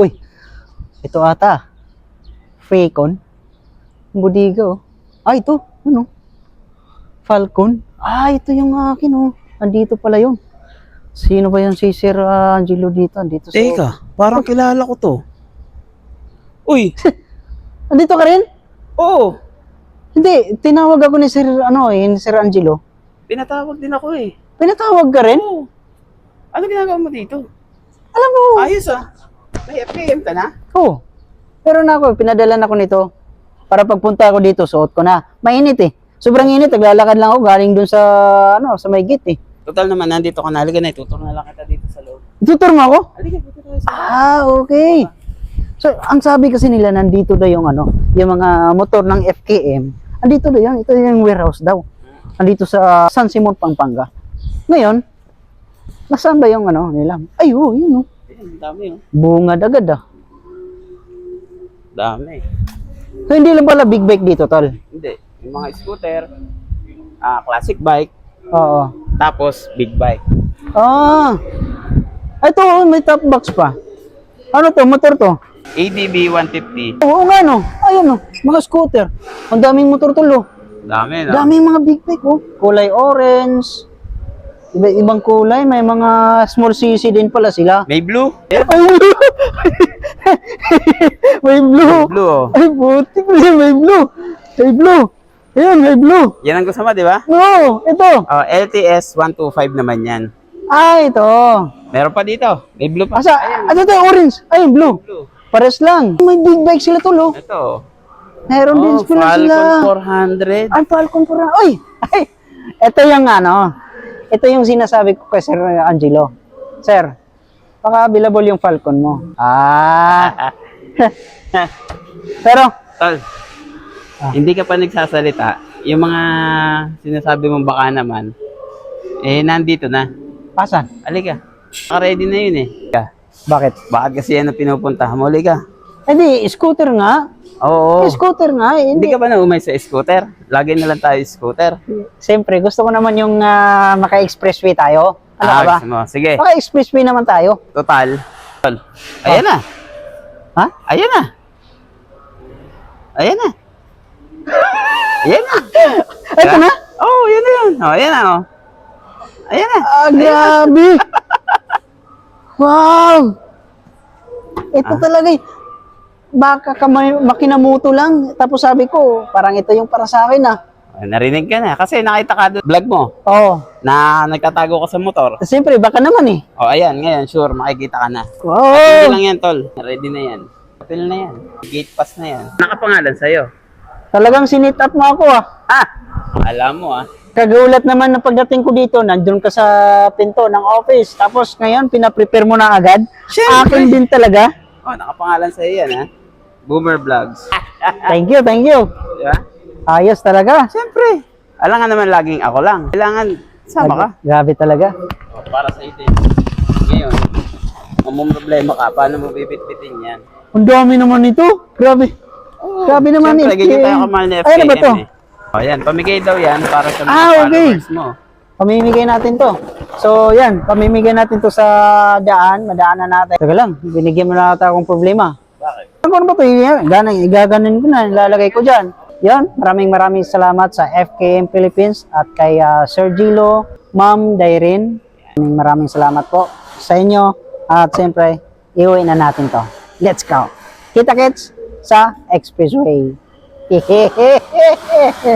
Uy, ito ata. Falcon. Budiga oh. Ah, ito. Ano? Falcon. Ah, ito yung akin oh. Andito pala yun. Sino ba yung si Sir ah, Angelo dito? Andito sa... Teka, parang kilala ko to. Uy, Andito ka rin? oo. Hindi, tinawag ako ni Sir, ano eh, ni Sir Angelo. Pinatawag din ako eh. Pinatawag ka rin? Oo. Ano ginagawa mo dito? Alam mo, Ayos ah. May FKM ka na? Oo. Pero na ako, pinadala na ako nito. Para pagpunta ko dito, suot ko na. Mainit eh. Sobrang init, naglalakad lang ako galing dun sa, ano, sa may gate eh. Total naman, nandito ka na. Halika na, ituturo na lang kita dito sa loob. Tutur mo ako? Halika, dito tayo sa Ah, okay. So, ang sabi kasi nila, nandito daw yung ano, yung mga motor ng FKM. Andito daw yan, ito yung warehouse daw. Andito sa San Simon, Pampanga. Ngayon, nasaan ba yung ano nila? Ay, oh, yun oh. Dami oh. Bungad agad ah. Dami. So, hindi lang pala big bike dito, tol. Hindi. Yung mga scooter, ah classic bike, Oo. tapos big bike. Ah. Ito, oh, may top box pa. Ano to? Motor to? ADB 150. Oo nga no. Ayun no. Mga scooter. Ang daming motor to lo. Dami no? Daming mga big bike oh. Kulay orange. Iba ibang kulay. May mga small CC din pala sila. May blue? Ay, may blue. Blue oh. Ay, yan. May blue. May blue. Ayun, may blue. Yan ang gusto mo, di ba? No, ito. Oh, LTS 125 naman yan. Ah, ito. Meron pa dito. May blue pa. Asa, ano to, orange? Ay, blue. Blue. Pares lang. May big bike sila to, lo. Ito. Meron din Oh, sila sila. Falcon 400. Ay, Falcon pura. Ay! Ay! Ito yung ano. Ito yung sinasabi ko kay Sir Angelo. Sir, baka available yung Falcon mo. Ah! Pero, Tol, Ah. hindi ka pa nagsasalita. Yung mga sinasabi mong baka naman, eh, nandito na. asan? Halika. Naka-ready na yun eh. Bakit? Bakit kasi yan ang pinupuntahan mo? Halika. Eh di, scooter nga. Oo. Scooter nga. Eh, Hindi hindi. ka ba na umay sa scooter? Lagi na lang tayo scooter. Siyempre, gusto ko naman yung ah, maka-expressway tayo. Ano ka ba? gusto mo. Sige. Maka-expressway naman tayo. Total. Tol. Ayan na. Ha? Ayan na. Ayan na. Ayan na. Ito na? Oh, yan na yun. Oh, ayan na. Oh. Ayan na. Ah, grabe! wow! Ito Ah. talaga eh. Baka ka makinamuto lang. Tapos sabi ko, parang ito yung para sa akin ah. Narinig ka na. Kasi nakita ka doon vlog mo Oo. na nagtatago ka sa motor. Siyempre, baka naman eh. Oh, ayan. Ngayon, sure, makikita ka na. Hindi Wow! lang yan, tol. Ready na yan. Papel na yan. Gate pass na yan. Nakapangalan sa'yo. Talagang sinit up mo ako ah. Ah! Alam mo ah. Kagulat naman na pagdating ko dito, nandun ka sa pinto ng office. Tapos ngayon, pinaprepare mo na agad. Siyempre. Akin din talaga. Oh, nakapangalan sa'yo yan ha. Boomer Vlogs. Thank you, thank you. Ba? Ayos talaga. Siyempre. Alam nga naman laging ako lang. Kailangan sama ka. Grabe talaga. Oh, para sa ito. Ngayon, may problema ka, paano mo bibitbitin yan? Ang dami naman ito. Grabe. Grabe naman Siyempre, eh. ganyan tayo kamahal na FKM Ay, ano ba to? eh. Oh, yan. Pamigay daw yan para sa mga Ah, okay. followers mo. Pamimigay natin to. So, yan. Pamimigay natin to sa daan. Madaanan natin. Teka lang. Binigyan mo na ata akong problema. Bakit? Ano ba ito? Yan. Ganang, igaganin ko na. Ilalagay ko dyan. Yan. Maraming maraming salamat sa FKM Philippines at kay ah, Sir Gilo, Ma'am Dairin. Maraming maraming salamat po sa inyo. At siyempre, iuwi na natin to. Let's go. Kita-kits sa Expressway.